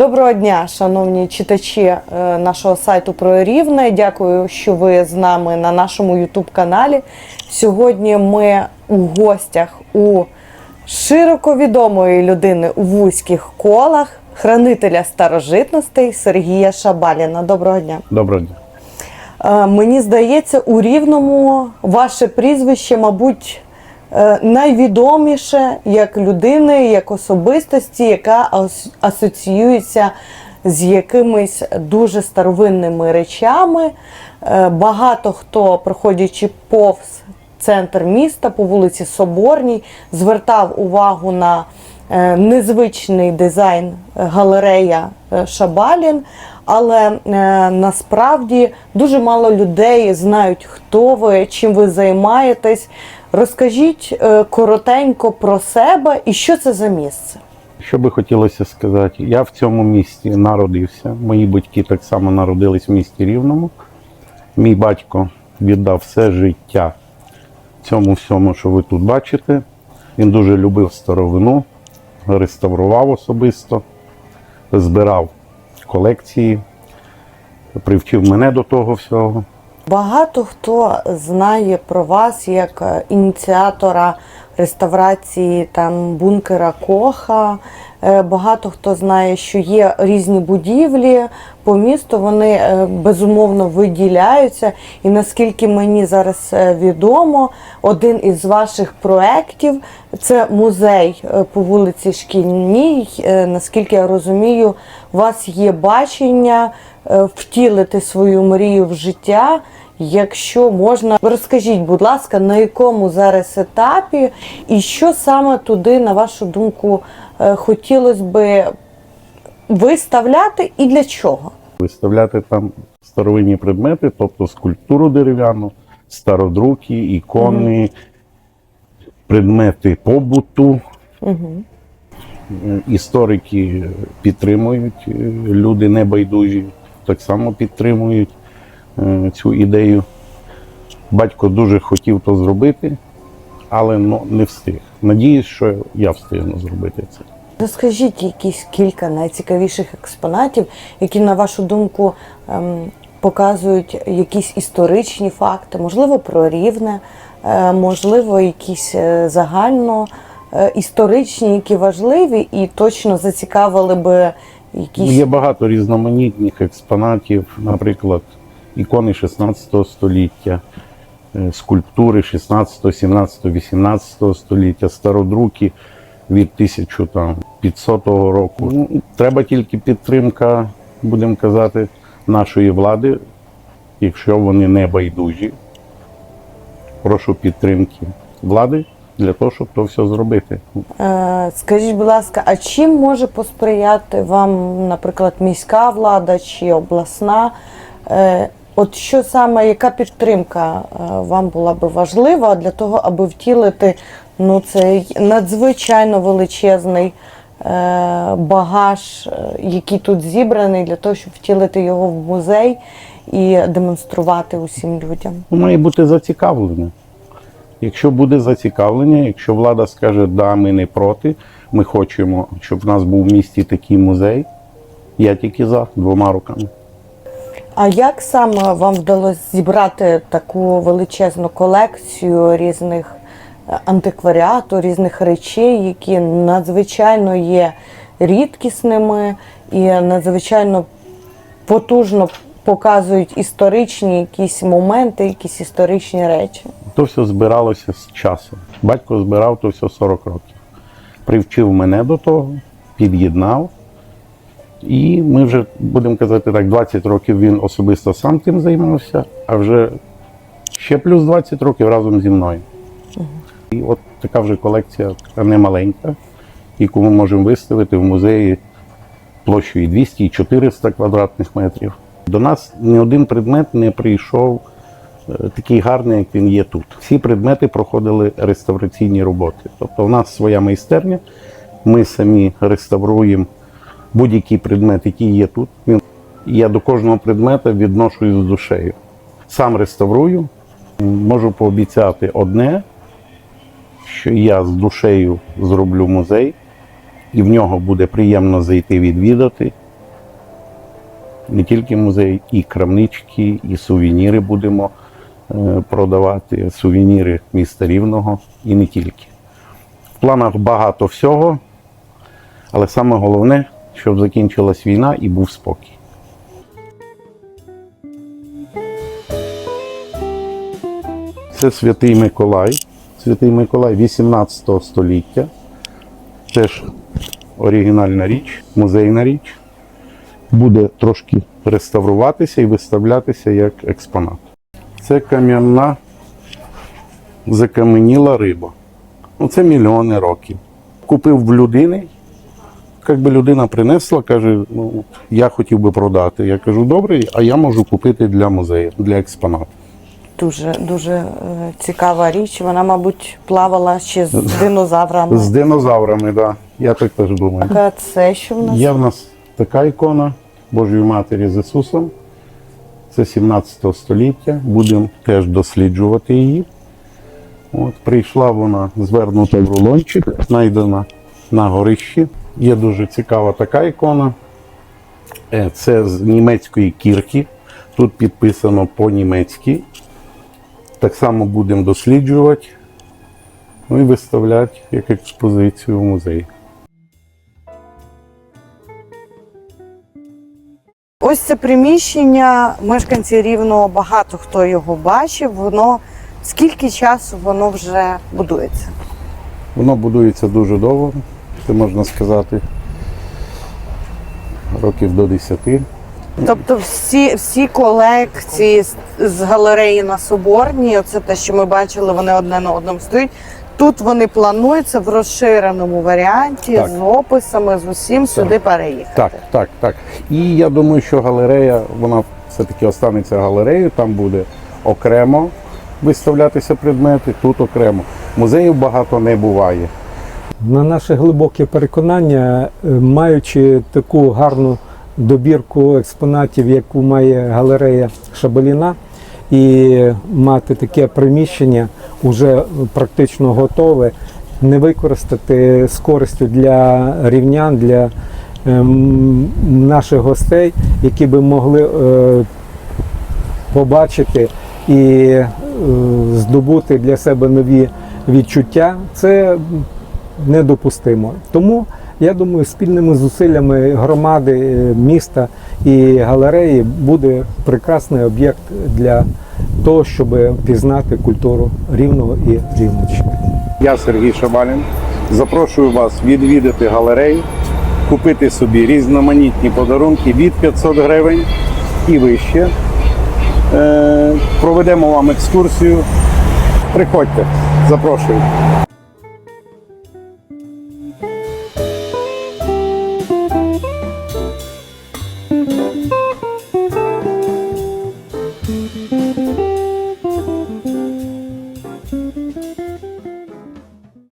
Доброго дня, шановні читачі е, нашого сайту про Рівне. Дякую, що ви з нами на нашому Ютуб каналі. Сьогодні ми у гостях у широко відомої людини у вузьких колах, хранителя старожитностей Сергія Шабаліна. Доброго дня. Доброго дня. Е, Мені здається, у Рівному ваше прізвище, мабуть, найвідоміше як людини, як особистості, яка ас- асоціюється з якимись дуже старовинними речами. Е, Багато хто, проходячи повз центр міста по вулиці Соборній, звертав увагу на е, незвичний дизайн галерея е, Шабалін, але е, насправді дуже мало людей знають, хто ви, чим ви займаєтесь. Розкажіть е, коротенько про себе і що це за місце. Що би хотілося сказати, я в цьому місті народився. Мої батьки так само народились в місті Рівному. Мій батько віддав все життя цьому всьому, що ви тут бачите. Він дуже любив старовину, реставрував особисто, збирав колекції, привчив мене до того всього. Багато хто знає про вас як ініціатора реставрації там бункера Коха. Е, Багато хто знає, що є різні будівлі по місту. Вони е, безумовно виділяються. І наскільки мені зараз е, відомо, один із ваших проєктів це музей по вулиці Шкільній. Наскільки я розумію, у вас є бачення втілити свою мрію в життя. Якщо можна, розкажіть, будь ласка, на якому зараз етапі і що саме туди, на вашу думку, е, хотілося би виставляти і для чого? Виставляти там старовинні предмети, тобто скульптуру дерев'яну, стародруки, ікони, предмети побуту. Угу. Історики підтримують, е, люди небайдужі так само підтримують цю ідею. Батько дуже хотів то зробити, але ну, не встиг. Надіюсь, що я встигну зробити це. Розкажіть якісь кілька найцікавіших експонатів, які, на вашу думку, ем, показують якісь історичні факти, можливо, про рівне, е, можливо, якісь е, загально е, історичні, які важливі і точно зацікавили би якісь. Є багато різноманітних експонатів, наприклад, ікони 16 століття, е, скульптури 16, 17, 18 століття, стародруки від 1500 року. Ну, Треба тільки підтримка, будемо казати, нашої влади, якщо вони не байдужі. Прошу підтримки влади для того, щоб то все зробити. Е, Скажіть, будь ласка, а чим може посприяти вам, наприклад, міська влада чи обласна? От що саме, яка підтримка е, вам була би важлива для того, аби втілити ну, цей надзвичайно величезний е, багаж, е, який тут зібраний, для того, щоб втілити його в музей і демонструвати усім людям? Має бути зацікавлення. Якщо буде зацікавлення, якщо влада скаже, да, ми не проти, ми хочемо, щоб в нас був в місті такий музей, я тільки за двома руками. А як саме вам вдалося зібрати таку величезну колекцію різних е, антикваріату, різних речей, які надзвичайно є рідкісними і надзвичайно потужно показують історичні якісь моменти, якісь історичні речі? То все збиралося з часом. Батько збирав то все 40 років. Привчив мене до того, під'єднав. І ми вже, будемо казати так, 20 років він особисто сам тим займався, а вже ще плюс 20 років разом зі мною. І от така вже колекція, така немаленька, яку ми можемо виставити в музеї площею 200 і 400 квадратних метрів. До нас ні один предмет не прийшов е, такий гарний, як він є тут. Всі предмети проходили реставраційні роботи. Тобто, в нас своя майстерня, ми самі реставруємо будь-який предмет, який є тут. Я до кожного предмета відношусь з душею. Сам реставрую, можу пообіцяти одне, що я з душею зроблю музей, і в нього буде приємно зайти відвідати. Не тільки музей, і крамнички, і сувеніри будемо е, продавати, сувеніри міста Рівного і не тільки. В планах багато всього, але саме головне, щоб закінчилась війна і був спокій. Це Святий Миколай. Святий Миколай 18 століття. Теж оригінальна річ, музейна річ. Буде трошки реставруватися і виставлятися як експонат. Це кам'яна закаменіла риба. Ну, це мільйони років. Купив в людини. Як би людина принесла, каже, ну, я хотів би продати. Я кажу, добре, а я можу купити для музею, для експонату. Дуже дуже е, цікава річ. Вона, мабуть, плавала ще з динозаврами. З динозаврами, так. Да. Я так теж думаю. А це що в нас? Є в нас така ікона Божої Матері з Ісусом. Це 17 століття. Будемо теж досліджувати її. От, прийшла вона звернута в рулончик, знайдена на горищі. Є дуже цікава така ікона. Е, Це з німецької кірки. Тут підписано по-німецьки. Так само будемо досліджувати. Ну і виставляти як експозицію в музеї. Ось це приміщення, мешканці рівного багато хто його бачив. Воно скільки часу воно вже будується? Воно будується дуже довго, це можна сказати, років до 10. Тобто всі, всі колекції з, з галереї на Соборній, оце те, що ми бачили, вони одне на одному стоять. Тут вони плануються в розширеному варіанті Так. з описами, з усім сюди переїхати. Так, так, так. І я думаю, що галерея, вона все-таки останеться галереєю, там буде окремо виставлятися предмети, тут окремо. Музеїв багато не буває. На наше глибоке переконання, е, маючи таку гарну добірку експонатів, яку має галерея Шабаліна, і мати таке приміщення вже практично готове, не використати з користю для рівнян, для ем, наших гостей, які би могли е, побачити і е, здобути для себе нові відчуття, це недопустимо. Тому я думаю, спільними зусиллями громади, е, міста і галереї буде прекрасний об'єкт для того, щоб пізнати культуру рівного і рівничини. Я Сергій Шабалін. Запрошую вас відвідати галерею, купити собі різноманітні подарунки від 500 гривень і вище. Е, проведемо вам екскурсію. Приходьте, запрошую.